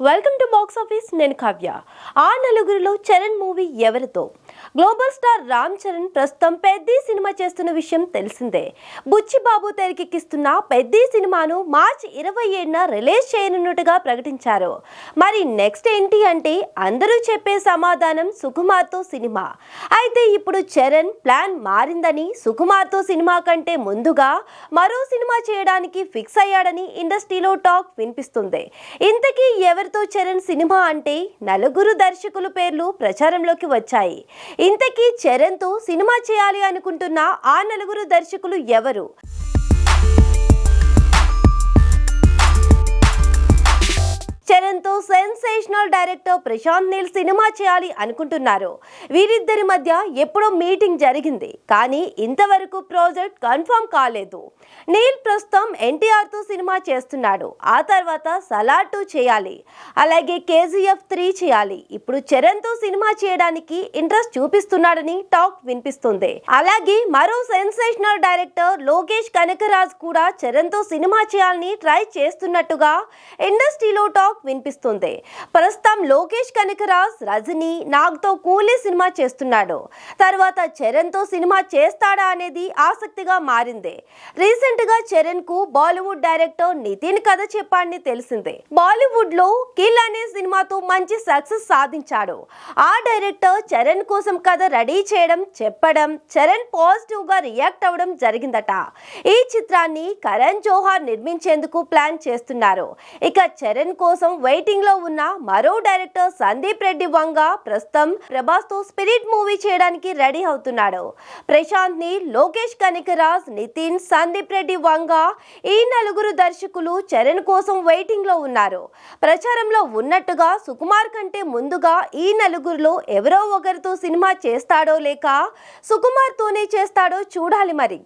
Welcome to box office నేను కావ్య. ఆ నలుగురిలో చరణ్ మూవీ ఎవరితో గ్లోబల్ స్టార్ రామ్ చరణ్ ప్రస్తుతం పెద్ద సినిమా చేస్తున్న విషయం తెలిసిందే. బుచ్చిబాబు తెరకెక్కిస్తున్న పెద్ద సినిమాను మార్చి ఇరవై ఏడున రిలీజ్ చేయనున్నట్టుగా ప్రకటించారు. మరి నెక్స్ట్ ఏంటి అంటే అందరూ చెప్పే సమాధానం సుకుమార్తో సినిమా. అయితే ఇప్పుడు చరణ్ ప్లాన్ మారిందని సుకుమార్తో సినిమా కంటే ముందుగా మరో సినిమా చేయడానికి ఫిక్స్ అయ్యాడని ఇండస్ట్రీలో టాక్ వినిపిస్తుంది. ఇంతకీ ఎవరితో చరణ్ సినిమా అంటే నలుగురు దర్శకుల పేర్లు ప్రచారంలోకి వచ్చాయి. ఇంతకీ చరణ్తో సినిమా చేయాలి అనుకుంటున్న ఆ నలుగురు దర్శకులు ఎవరు? సెన్సేషనల్ డైరెక్టర్ ప్రశాంత్ నీల్ సినిమా చేయాలి అనుకుంటున్నారు. వీరిద్దరి మధ్య ఎప్పుడో మీటింగ్ జరిగింది. కానీ ఇంతవరకు ప్రాజెక్ట్ కన్ఫర్మ్ కాలేదు. నీల్ ప్రస్తుతం ఎన్టీఆర్తో సినిమా చేస్తున్నాడు. ఆ తర్వాత సలార్ టూ చేయాలి. అలాగే కేజీఎఫ్ త్రీ చేయాలి. ఇప్పుడు చరణ్తో సినిమా చేయడానికి ఇంట్రెస్ట్ చూపిస్తున్నాడని టాక్ వినిపిస్తుంది. అలాగే మరో సెన్సేషనల్ డైరెక్టర్ లోకేష్ కనకరాజ్ కూడా చరణ్తో సినిమా చేయాలని ట్రై చేస్తున్నట్టుగా ఇండస్ట్రీలో టాక్ వినిపిస్తుంది. ప్రస్తుతం లోకేష్ కనకరాజ్ రజనీ నాగ్తో కూలీ సినిమా చేస్తున్నాడు. తర్వాత చరణ్తో సినిమా చేస్తాడా అనేది ఆసక్తిగా మారింది. రీసెంట్గా చరణ్కు బాలీవుడ్ డైరెక్టర్ నితిన్ కథ చెప్పాడని తెలిసిందే. బాలీవుడ్లో కిల్ అనే సినిమాతో మంచి సక్సెస్ సాధించాడు. ఆ డైరెక్టర్ చరణ్ కోసం కథ రెడీ చేయడం చెప్పడం చరణ్ పాజిటివ్గా రియాక్ట్ అవ్వడం జరిగిందట. ఈ చిత్రాన్ని కరణ్ జోహార్ నిర్మించేందుకు ప్లాన్ చేస్తున్నారు. ఇక చరణ్ కోసం వెయిటింగ్లో ఉన్న మరో డైరెక్టర్ సందీప్ రెడ్డి వంగ ప్రస్తుతం ప్రభాస్తో స్పిరిట్ మూవీ చేయడానికి రెడీ అవుతున్నాడు. ప్రశాంత్ని లోకేష్ కనికరాజ్ నితిన్ సందీప్ రెడ్డి వంగ ఈ నలుగురు దర్శకులు చరణ్ కోసం వెయిటింగ్లో ఉన్నారు. ప్రచారంలో ఉన్నట్టుగా సుకుమార్ కంటే ముందుగా ఈ నలుగురిలో ఎవరో ఒకరితో సినిమా చేస్తాడో లేక సుకుమార్ తోనే చేస్తాడో చూడాలి మరి.